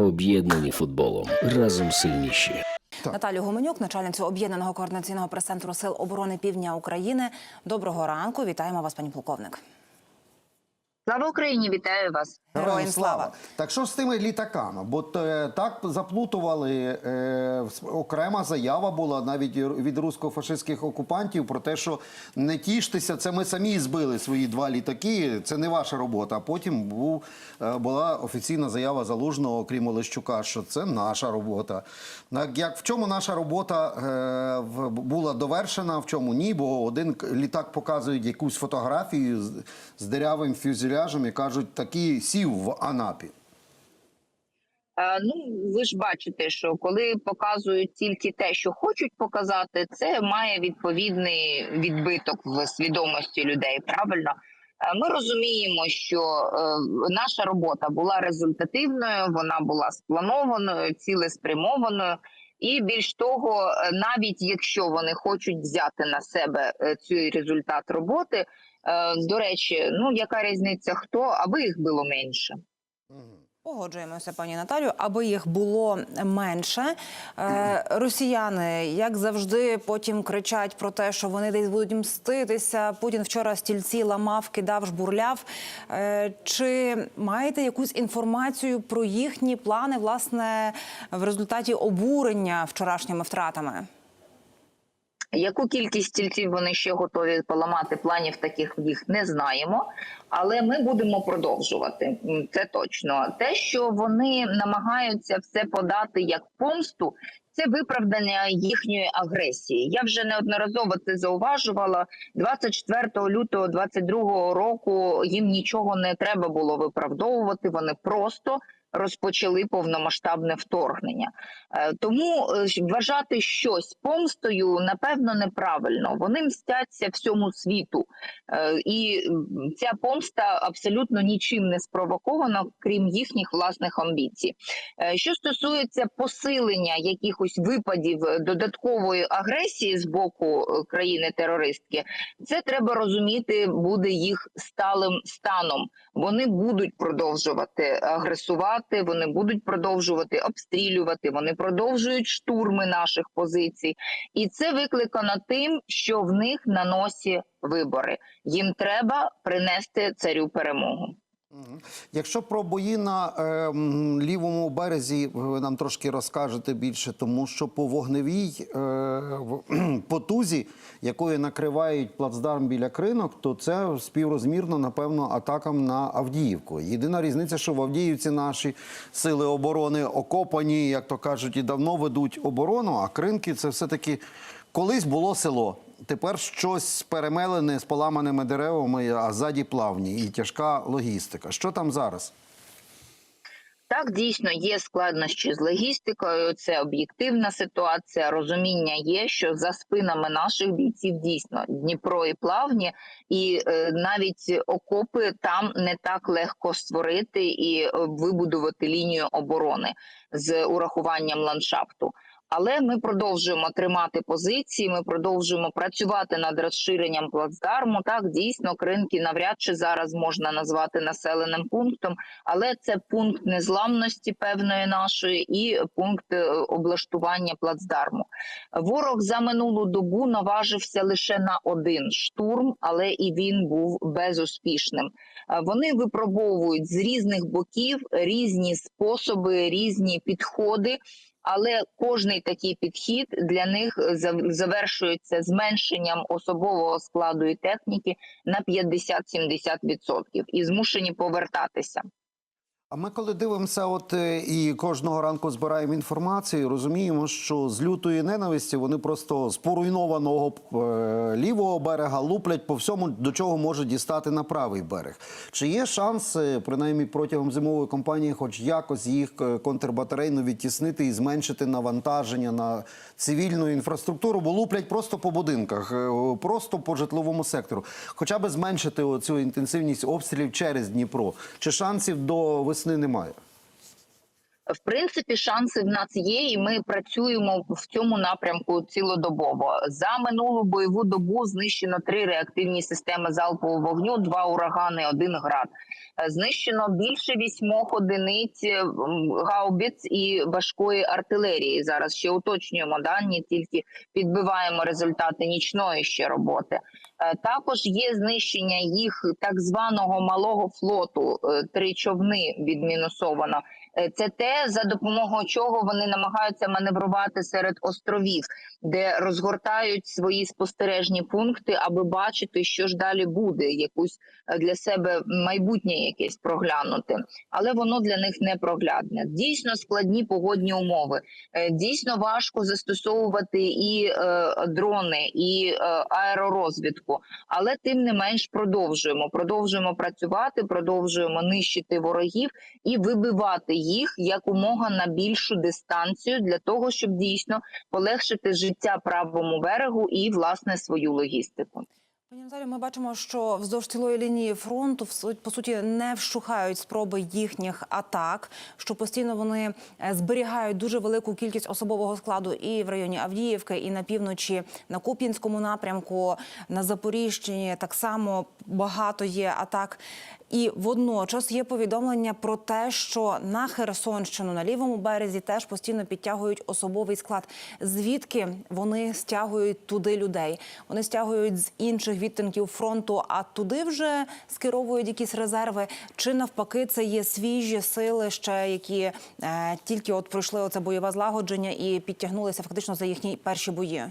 Об'єднані футболом разом сильніші. Наталю Гуменюк, начальницю об'єднаного координаційного прес-центру Сил оборони Півдня України. Доброго ранку. Вітаємо вас, пані полковник. Слава Україні, вітаю вас. Героям слава. Так що з тими літаками? Бо е, так заплутували е, окрема заява була навіть від русско-фашистських окупантів про те, що не тіштеся, це ми самі збили свої два літаки. Це не ваша робота. А потім був е, була офіційна заява залужного, окрім Олещука, що це наша робота. Так, Як в чому наша робота е, була довершена, в чому ні? Бо один літак показують якусь фотографію з, з дирявим фюзеляжем і кажуть, такий сів в Анапі. Е, Ну, ви ж бачите, що коли показують тільки те, що хочуть показати, це має відповідний відбиток в свідомості людей. Правильно, Е, ми розуміємо, що е, наша робота була результативною, вона була спланованою, цілеспрямованою. І більш того, навіть якщо вони хочуть взяти на себе цей результат роботи, до речі, ну яка різниця хто, аби їх було менше. Погоджуємося, пані Наталю, аби їх було менше. Е, росіяни, як завжди, потім кричать про те, що вони десь будуть мститися. Путін вчора стільці ламав, кидав, жбурляв. Е, чи маєте якусь інформацію про їхні плани, власне, в результаті обурення вчорашніми втратами? Яку кількість стільців вони ще готові поламати? Планів таких їх не знаємо, але ми будемо продовжувати. Це точно. Те, що вони намагаються все подати як помсту, це виправдання їхньої агресії. Я вже неодноразово це зауважувала. 24 лютого 22 року їм нічого не треба було виправдовувати. Вони просто розпочали повномасштабне вторгнення. Е, Тому е, вважати щось помстою напевно неправильно. Вони мстяться всьому світу, Е, і ця помста абсолютно нічим не спровокована, крім їхніх власних амбіцій. Що стосується посилення якихось випадів додаткової агресії з боку країни-терористки, це треба розуміти буде їх сталим станом. Вони будуть продовжувати агресувати, вони будуть продовжувати обстрілювати, вони продовжують штурми наших позицій, і це викликано тим, що в них на носі вибори. Їм треба принести царю перемогу. Якщо про бої на е, лівому березі ви нам трошки розкажете більше, тому що по вогневій е, потузі, якою накривають плацдарм біля кринок, то це співрозмірно, напевно, атакам на Авдіївку. Єдина різниця, що в Авдіївці наші сили оборони окопані, як то кажуть, і давно ведуть оборону, а кринки це все-таки колись було село. Тепер щось перемелене з поламаними деревами, а ззаді плавні і тяжка логістика. Що там зараз? Так, дійсно є складнощі з логістикою. Це об'єктивна ситуація. Розуміння є, що за спинами наших бійців дійсно Дніпро і плавні, і е, навіть окопи там не так легко створити і е, вибудувати лінію оборони з урахуванням ландшафту. Але ми продовжуємо тримати позиції. Ми продовжуємо працювати над розширенням плацдарму. Так дійсно кринки навряд чи зараз можна назвати населеним пунктом, але це пункт незламності певної нашої і пункт е, облаштування плацдарму. Ворог за минулу добу наважився лише на один штурм, але і він був безуспішним. Е, Вони випробовують з різних боків різні способи, різні підходи. Але кожний такий підхід для них завершується зменшенням особового складу і техніки на 50-70% і змушені повертатися. А ми, коли дивимося, от е, і кожного ранку збираємо інформацію, розуміємо, що з лютої ненависті вони просто з поруйнованого е, лівого берега луплять по всьому, до чого може дістати на правий берег. Чи є шанс, е, принаймні протягом зимової кампанії, хоч якось їх контрбатарейно відтіснити і зменшити навантаження на цивільну інфраструктуру, бо луплять просто по будинках, просто по житловому сектору, хоча б зменшити цю інтенсивність обстрілів через Дніпро? Чи шансів до весни немає? В принципі, шанси в нас є, і ми працюємо в цьому напрямку цілодобово. За минулу бойову добу знищено три реактивні системи залпового вогню, два урагани, один град. Е, Знищено більше вісьмох одиниць е, гаубиць і важкої артилерії. Зараз ще уточнюємо дані, тільки підбиваємо результати нічної ще роботи. Е, Також є знищення їх так званого малого флоту. е, Три човни відмінусовано. Е, Це те, за допомогою чого вони намагаються маневрувати серед островів, де розгортають свої спостережні пункти, аби бачити, що ж далі буде, якусь е, для себе майбутнє якесь проглянути. Але воно для них не проглядне. Дійсно складні погодні умови. Е, Дійсно важко застосовувати і дрони, і аеророзвідку. Але тим не менш продовжуємо. Продовжуємо працювати, продовжуємо нищити ворогів і вибивати їх якомога на більшу дистанцію для того, щоб дійсно полегшити життя правому берегу і власне свою логістику. Пані Наталю, ми бачимо, що вздовж цілої лінії фронту по суті не вщухають спроби їхніх атак, що постійно вони е, зберігають дуже велику кількість особового складу і в районі Авдіївки, і на півночі на Куп'янському напрямку, на Запоріжчині так само багато є атак. І водночас є повідомлення про те, що на Херсонщину на лівому березі теж постійно підтягують особовий склад. Звідки вони стягують туди людей? Вони стягують з інших відтинків фронту, а туди вже скеровують якісь резерви. Чи навпаки, це є свіжі сили, ще які е, тільки от пройшли оце бойове злагодження і підтягнулися фактично за їхні перші бої.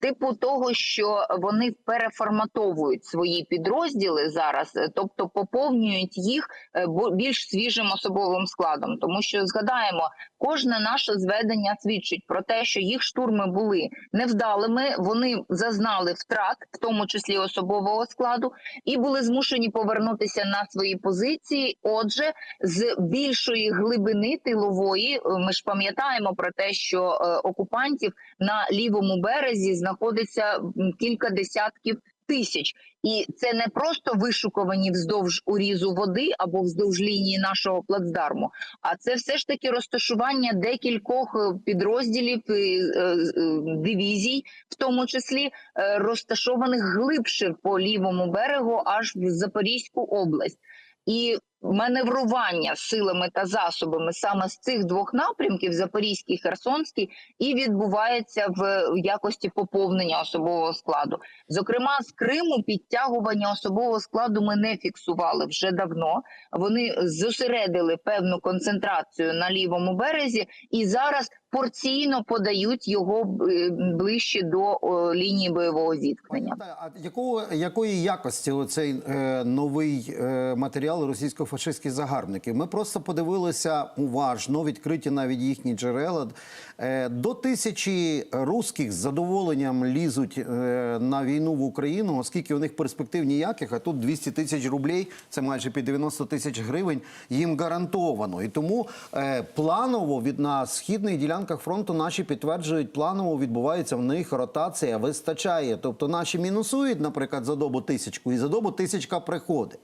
Типу того, що вони переформатовують свої підрозділи зараз, е, тобто поповнюють їх е, більш свіжим особовим складом. Тому що згадаємо, кожне наше зведення свідчить про те, що їх штурми були невдалими. Вони зазнали втрат, в тому числі особового складу, і були змушені повернутися на свої позиції. Отже, з більшої глибини тилової, е, ми ж пам'ятаємо про те, що окупантів на лівому березі знаходиться кілька десятків тисяч, і це не просто вишукувані вздовж урізу води або вздовж лінії нашого плацдарму, а це все ж таки розташування декількох е, підрозділів е, е, дивізій, в тому числі розташованих глибше по лівому берегу, аж в Запорізьку область. І маневрування силами та засобами саме з цих двох напрямків Запорізький Херсонський і відбувається в якості поповнення особового складу. Зокрема, з Криму підтягування особового складу ми не фіксували вже давно. Вони зосередили певну концентрацію на лівому березі і зараз порційно подають його е, ближче до лінії бойового зіткнення. А якого, якої якості оцей е, новий е, матеріал російсько-фашистські загарбники? Ми просто подивилися уважно, відкриті навіть їхні джерела. Е, до тисячі русських з задоволенням лізуть е, на війну в Україну, оскільки у них перспектив ніяких, а тут 200 тисяч рублей, це майже під 90 тисяч гривень, їм гарантовано. І тому е, планово від на східних ділянках фронту наші підтверджують, планово відбувається в них ротація, вистачає. Тобто наші мінусують, наприклад, за добу тисячку, і за добу тисячка приходить.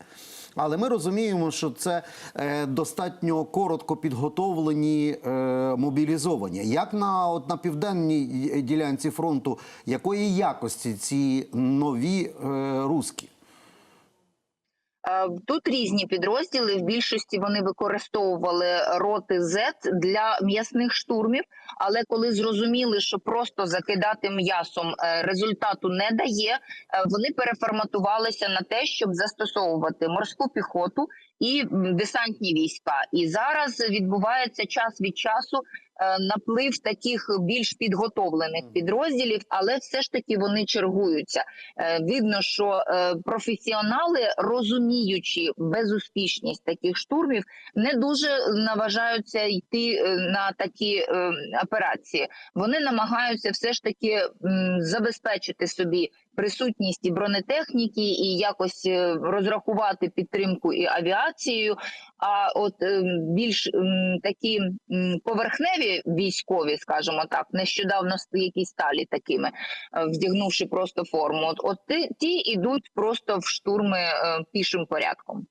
Але ми розуміємо, що це е, достатньо коротко підготовлені е, мобілізовані. Як на, от, на південній ділянці фронту, якої якості ці нові е, руски? Е, Тут різні підрозділи. В більшості вони використовували роти Z для м'ясних штурмів. Але коли зрозуміли, що просто закидати м'ясом е, результату не дає, е, вони переформатувалися на те, щоб застосовувати морську піхоту і десантні війська. І зараз відбувається час від часу наплив таких більш підготовлених підрозділів, але все ж таки вони чергуються. Е, Видно, що е, професіонали, розуміючи безуспішність таких штурмів, не дуже наважаються йти е, на такі е, операції. Вони намагаються все ж таки забезпечити собі присутність бронетехніки, і якось е, розрахувати підтримку і авіацією. А от е, більш такі поверхневі військові, скажімо так, нещодавно якісь сталі такими, е, вдягнувши просто форму. От, от ті, ідуть просто в штурми пішим порядком.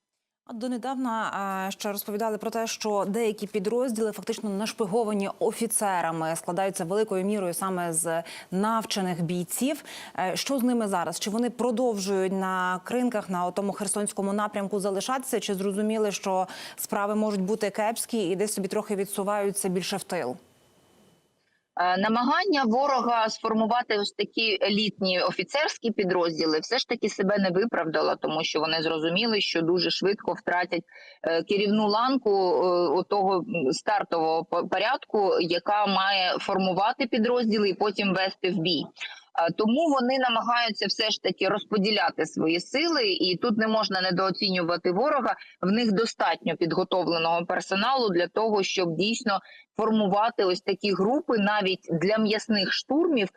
Донедавна е, ще розповідали про те, що деякі підрозділи фактично нашпиговані офіцерами складаються великою мірою саме з навчених бійців. Е, Що з ними зараз? Чи вони продовжують на кринках на тому херсонському напрямку залишатися? Чи зрозуміли, що справи можуть бути кепські і десь собі трохи відсуваються більше в тил? Е, Намагання ворога сформувати ось такі елітні офіцерські підрозділи все ж таки себе не виправдало, тому що вони зрозуміли, що дуже швидко втратять е, керівну ланку е, того стартового порядку, яка має формувати підрозділи і потім вести в бій. Тому вони намагаються все ж таки розподіляти свої сили, і тут не можна недооцінювати ворога. В них достатньо підготовленого персоналу для того, щоб дійсно формувати ось такі групи навіть для м'ясних штурмів,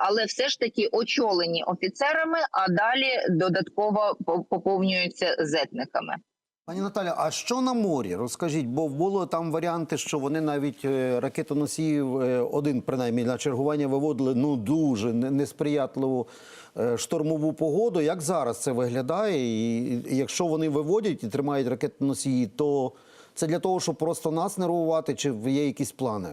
але все ж таки очолені офіцерами, а далі додатково поповнюються зетниками. Пані Наталя, а що на морі? Розкажіть, бо було там варіанти, що вони навіть е, ракетоносіїв е, один принаймні на чергування виводили ну дуже несприятливу е, штормову погоду. Як зараз це виглядає? І якщо вони виводять і тримають ракетоносії, то це для того, щоб просто нас нервувати, чи є якісь плани?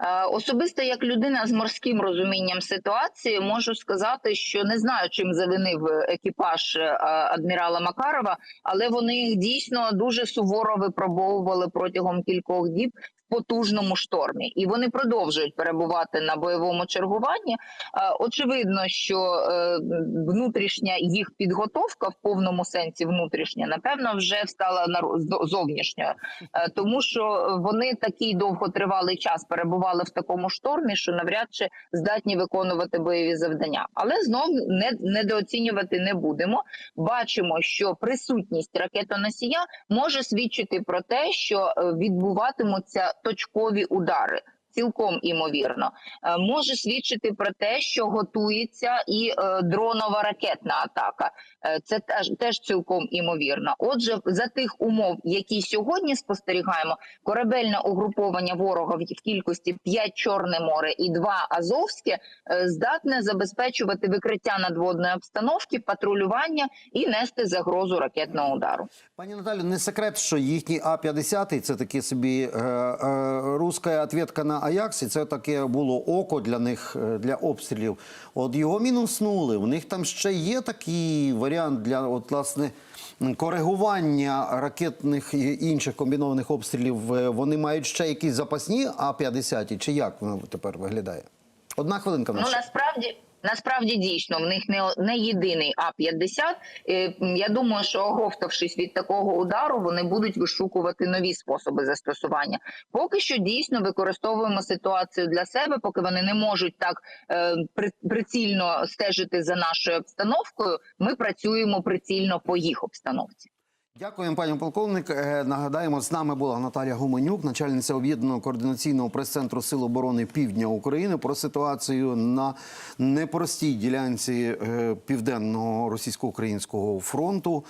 Е, Особисто як людина з морським розумінням ситуації можу сказати, що не знаю, чим завинив екіпаж е, адмірала Макарова, але вони їх дійсно дуже суворо випробовували протягом кількох діб потужному штормі, і вони продовжують перебувати на бойовому чергуванні. Е, Очевидно, що е, внутрішня їх підготовка в повному сенсі внутрішня, напевно, вже стала зовнішньою. Е, тому що вони такий довготривалий час перебували в такому штормі, що навряд чи здатні виконувати бойові завдання. Але знов не недооцінювати не будемо. Бачимо, що присутність ракетоносія може свідчити про те, що відбуватимуться точкові удари. Цілком імовірно Е, може свідчити про те, що готується і е, дронова ракетна атака. Е, Це теж цілком імовірно. Отже, за тих умов, які сьогодні спостерігаємо, корабельне угруповання ворога в кількості 5 Чорне море і 2 Азовське здатне забезпечувати викриття надводної обстановки, патрулювання і нести загрозу ракетного удару. Пані Наталю, не секрет, що їхній А-50 це такі собі е, е, руська відповідка на Аякс, і це таке було око для них е, для обстрілів. От його мінуснули. У них там ще є такий варіант для от, власне. Коригування ракетних і інших комбінованих обстрілів Е, вони мають ще якісь запасні А-50, чи як воно тепер виглядає? Одна хвилинка в Ну нас. насправді. Насправді дійсно в них не, не єдиний А-50. Е, Я думаю, що оговтавшись від такого удару, вони будуть вишукувати нові способи застосування. Поки що дійсно використовуємо ситуацію для себе, поки вони не можуть так е, при- прицільно стежити за нашою обстановкою. Ми працюємо прицільно по їх обстановці. Дякуємо, пані полковник. Е, Нагадаємо, з нами була Наталія Гуменюк, начальниця об'єднаного координаційного прес-центру Сил оборони Півдня України про ситуацію на непростій ділянці е, південного російсько-українського фронту.